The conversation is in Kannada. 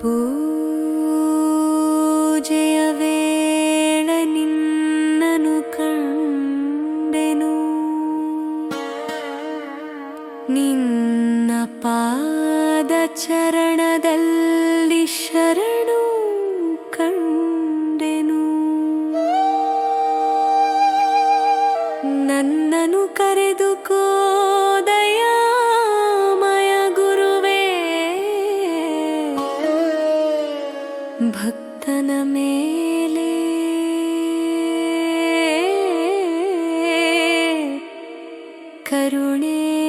ಪೂಜೆಯ ವೇಳ ನಿನ್ನನು ಕಂಡೆನು. ನಿನ್ನ ಪಾದ ಚರಣದಲ್ಲಿ ಶರಣು ಕಂಡೆನು. ನನ್ನನು ಕರೆದುಕೋ भक्तं मेले करुणे